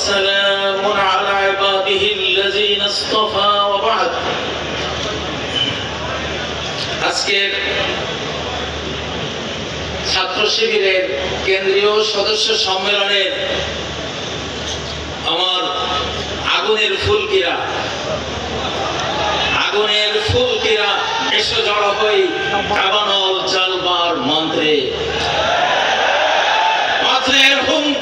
وسلام على عباده الذين اصطفى وبعد আজকের ছাত্র শিবিরের কেন্দ্রীয় সদস্য সম্মেলনের আমার আগুনের ফুলকিরা আগুনের ফুলকিরা এসে জড়ো হই কাবানল চালবার মন্ত্রে পাত্রের হুঙ্কারে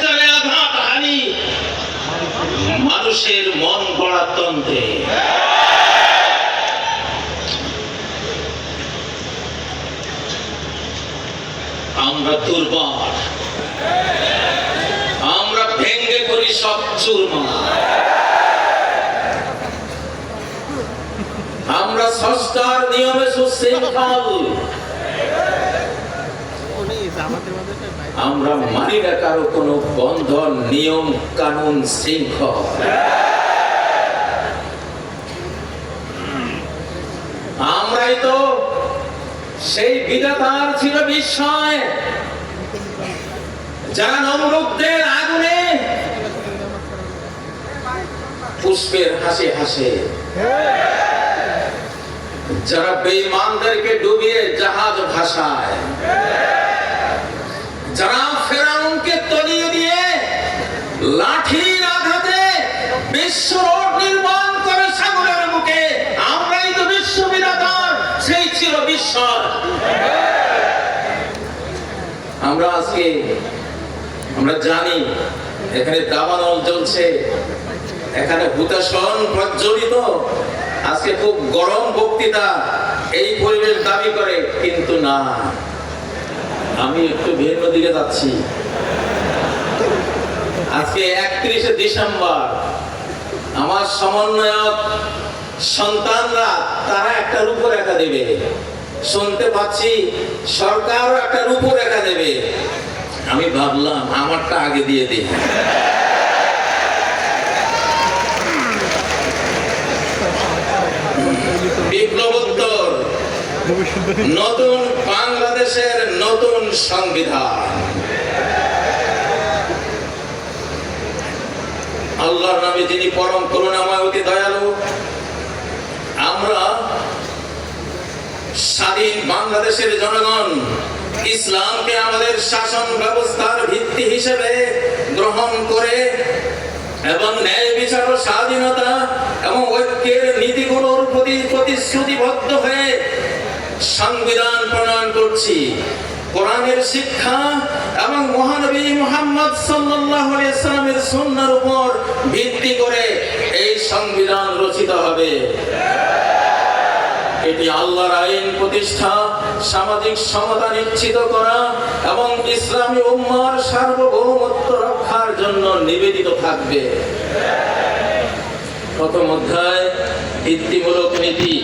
আমরা মানি না কারও কোনো বন্ধন, নিয়ম, কানুন, শৃঙ্খল। আমরাই তো সেই বিধাতার ছিল বিস্ময়। যারা নমরুকদের আগুনে পুষ্পের হাসে হাসে। যারা বেঈমানদেরকে ডুবিয়ে জাহাজ ভাসায়, যারা ফেরাউনকে তলিয়ে দিয়ে লাঠির আঘাতে বিশ্ব রোড নির্মাণ করে সাগরের মুখে, আমরাই তো বিশ্ব সেই ছিল বিশ্ব আমরা আজকে, আমরা জানি এখানে দাবানল চলছে এখানে হুতাসন প্রজ্বলিত আজকে খুব গরম বক্তৃতা এই পরিবেশ দাবি করে, কিন্তু না। আমি একটু ভিন্ন দিকে যাচ্ছি। আজকে একত্রিশে ডিসেম্বর, আমার সমন্বয়ক সন্তানরা, তারা একটা রূপরেখা দেবে। শুনতে পাচ্ছি, সরকারও একটা রূপরেখা দেবে। আমি ভাবলাম, আমারটা আগে দিয়ে দিই। নতুন বাংলাদেশের নতুন সংবিধান। আল্লাহর নামে যিনি পরম করুণাময়, অতি দয়ালু, আমরা স্বাধীন বাংলাদেশের জনগণ, ইসলামকে আমাদের শাসন ব্যবস্থার ভিত্তি হিসেবে গ্রহণ করে এবং ন্যায় বিচার স্বাধীনতা এবং ঐক্যের নীতিগুলোর প্রতি প্রতিশ্রুতিবদ্ধ হয়ে সংবিধান প্রণয়ন করছি। কোরআনের শিক্ষা এবং মহানবী মোহাম্মদ সাল্লাল্লাহু আলাইহি সাল্লামের সুন্নাহর উপর ভিত্তি করে এই সংবিধান রচিত হবে। এটি আল্লাহর আইন প্রতিষ্ঠা, সামাজিক সমতা নিশ্চিত করা এবং ইসলামী উম্মার সার্বভৌমত্ব রক্ষার জন্য নিবেদিত থাকবে। প্রথম অধ্যায়, ভিত্তিমূলক নীতি।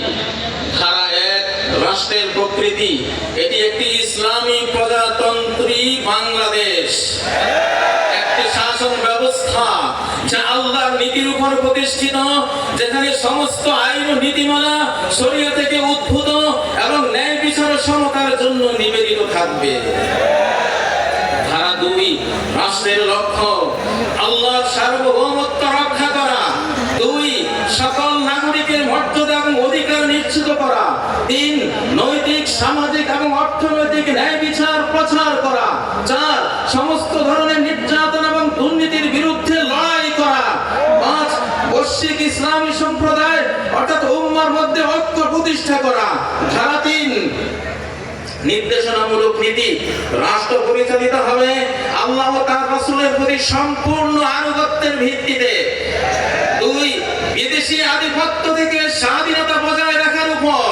রাষ্ট্রের প্রকৃতি, এটি একটি ইসলামী প্রজাতন্ত্রী বাংলাদেশ। একটি শাসন ব্যবস্থা যা আল্লাহর নীতির উপর প্রতিষ্ঠিত, যেখানে সমস্ত আইন নীতিমালা শরীয় থেকে উদ্ভূত এবং ন্যায় বিচার সমতার জন্য নিবেদিত থাকবে। ধারা দুই, রাষ্ট্রের লক্ষ্য, আল্লাহর সার্বভৌমত্ব রক্ষা করা। দুই, সকল নিশ্চিত করা। তিন, নৈতিক, সামাজিক এবং অর্থনৈতিক ন্যায় বিচার, প্রচার করা। চার, সমস্ত ধরনের নির্যাতন এবং দুর্নীতির বিরুদ্ধে লড়াই করা। পাঁচ, বৈশ্বিক ইসলামী সম্প্রদায়, অর্থাৎ উম্মার মধ্যে ঐক্য প্রতিষ্ঠা করা। ধারা তিন, নির্দেশনামূলক নীতি। রাষ্ট্র পরিচালিত হবে। আল্লাহ তার রাসূলের প্রতি সম্পূর্ণ আনুগত্যের ভিত্তিতে দুই বিদেশি আধিপত্য থেকে স্বাধীনতা বজায় রাখার উপর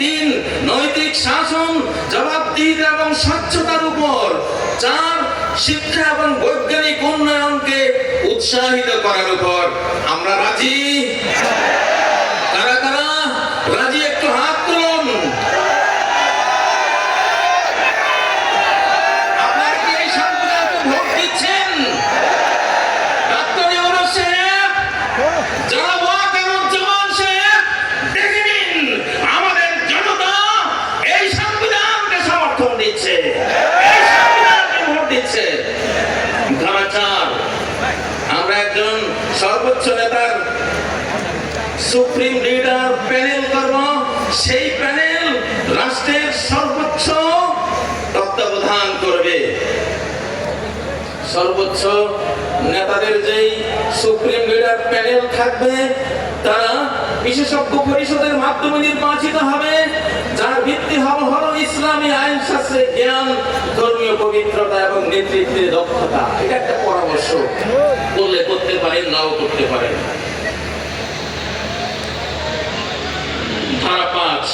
তিন নৈতিক শাসন জবাবদিহিতা এবং স্বচ্ছতার উপর চার শিক্ষা এবং বৈজ্ঞানিক উন্নয়নকে উৎসাহিত করার উপর আমরা রাজি। সুপ্রিম লিডার প্যানেল করব। সেই প্যানেল রাষ্ট্রের সর্বোচ্চ তত্ত্বাবধান করবে। সর্বোচ্চ নেতাদের যেই সুপ্রিম লিডার প্যানেল থাকবে, তারা বিশেষজ্ঞ পরিষদের মাধ্যমে নির্বাচিত হবে, যার ভিত্তি হবে হলো ইসলামী আইন শাস্ত্রের জ্ঞান, ধর্মীয় পবিত্রতা এবং নেতৃত্বের দক্ষতা। এটা একটা পরামর্শ। করলে করতে পারেন, নাও করতে পারেন। ধারা পাঁচ।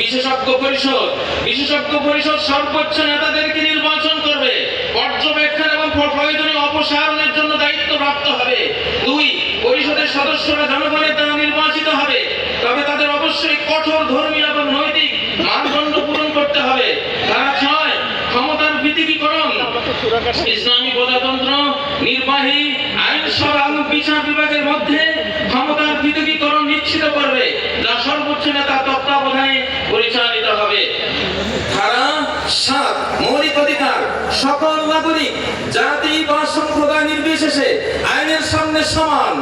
বিশেষজ্ঞ পরিষদ বিশেষজ্ঞ পরিষদ সর্বোচ্চ নেতাদেরকে নির্বাচন করবে। পর্যবেক্ষণ এবং প্রয়োজনীয় অপসারণের জন্য দায়িত্ব প্রাপ্ত হবে। দুই, পরিষদের সদস্যরা জনগণের দ্বারা নির্বাচিত হবে তবে তাদের অবশ্যই কঠোর ধর্মীয় এবং নৈতিক মানদণ্ড পূরণ করতে হবে ধারা ছয় ক্ষমতার পৃথিবীকরণ ইসলামী প্রজাতন্ত্র, নির্বাহী আইনসভা এবং বিচার বিভাগের মধ্যে ক্ষমতার পৃথকীকরণ নিশ্চিত করবে, যা সর্বোচ্চ নেতা তত্ত্বাবধানে পরিচালিত হবে। সাত, মৌলিক অধিকার, সকল নাগরিক, জাতি বা সম্প্রদায় নির্বিশেষে আইনের সামনে সমান।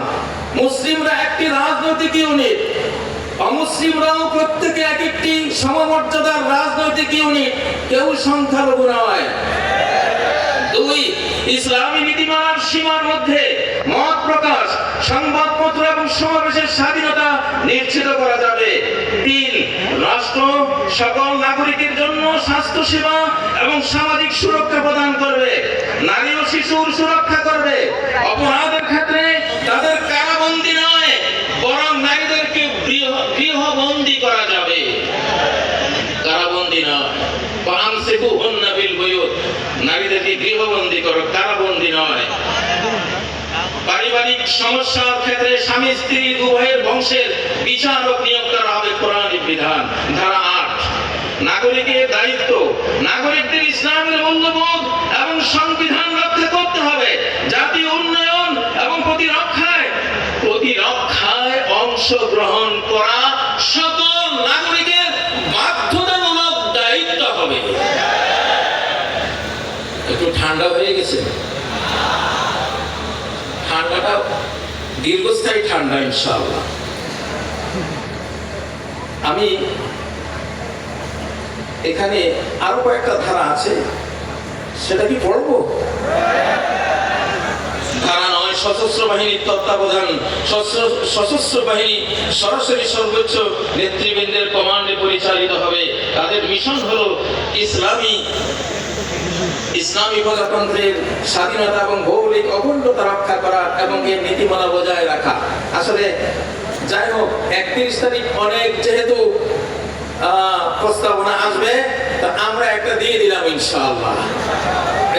মুসলিমরা একটি রাজনৈতিক ইউনিট, অমুসলিমরাও প্রত্যেকে এক একটি সমমর্যাদার রাজনৈতিক ইউনিট, কেউ সংখ্যালঘু নয়। দুই, ইসলামী নীতিমালার সীমার মধ্যে মত প্রকাশ, সংবাদপত্র এবং সমাবেশের স্বাধীনতা নিশ্চিত করা যাবে। তিন, রাষ্ট্র সকল নাগরিকের জন্য স্বাস্থ্য সেবা এবং সামাজিক সুরক্ষা প্রদান করবে। নারী ও শিশুর সুরক্ষা করবে। অপরাধের ক্ষেত্রে তাদের কারাবন্দী নয়, বরং নারীদেরকে গৃহবন্দী করা যাবে। কারাবন্দী নয়। নাগরিকদের ইসলামের এবং সংবিধান রক্ষা করতে হবে। জাতীয় উন্নয়ন এবং প্রতিরক্ষায় প্রতিরক্ষায় অংশগ্রহণ করা সকল নাগরিকের বাধ্যতামূলক দায়িত্ব হবে একটু ঠান্ডা হয়ে গেছে। ঠান্ডাটা দীর্ঘস্থায়ী ঠান্ডা, ইনশাআল্লাহ। আমি এখানে আরও কয়েকটা ধারা আছে। সেটা কি পড়ব? ধারা নয়, সশস্ত্র বাহিনীর তত্ত্বাবধান। সশস্ত্র- সশস্ত্র বাহিনী সরাসরি সর্বোচ্চ নেতৃবৃন্দের কমান্ডে পরিচালিত হবে। তাদের মিশন হলো ইসলামী ইসলামী প্রজাতন্ত্রের স্বাধীনতা এবং ভৌগোলিক অখণ্ডতা রক্ষা করা এবং এর নীতিমালা বজায় রাখা। আসলে যাই হোক, একত্রিশ তারিখ অনেক যেহেতু প্রস্তাবনা আসবে, তা আমরা একটা দিয়ে দিলাম ইনশাআল্লাহ।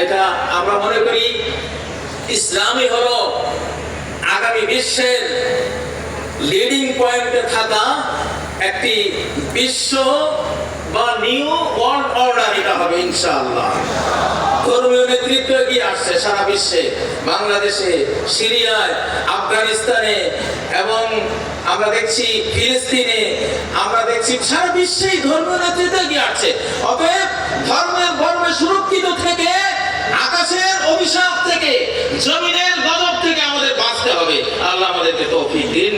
এটা আমরা মনে করি ইসলামই হলো আগামী বিশ্বের লিডিং পয়েন্টে থাকা একটি বিশ্ব বা নিউ ওয়ার্ল্ড অর্ডার এটা হবে, ইনশাআল্লাহ। ধর্মীয় নেতৃত্ব আসছে সারা বিশ্বে, বাংলাদেশে, সিরিয়ায়, আফগানিস্তানে এবং আমরা দেখছি ফিলিস্তিনে, আমরা দেখছি সারা বিশ্বেই ধর্মীয় নেতৃত্ব এগিয়ে আসছে। অতএব ধর্মের ধর্মে সুরক্ষিত থেকে, আকাশের অভিশাপ থেকে, জমিনের গজব থেকে আমাদের বাঁচতে হবে। আল্লাহ আমাদেরকে তৌফিক দিন।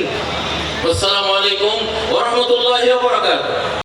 আসসালামু আলাইকুম ওয়া রাহমাতুল্লাহি ওয়া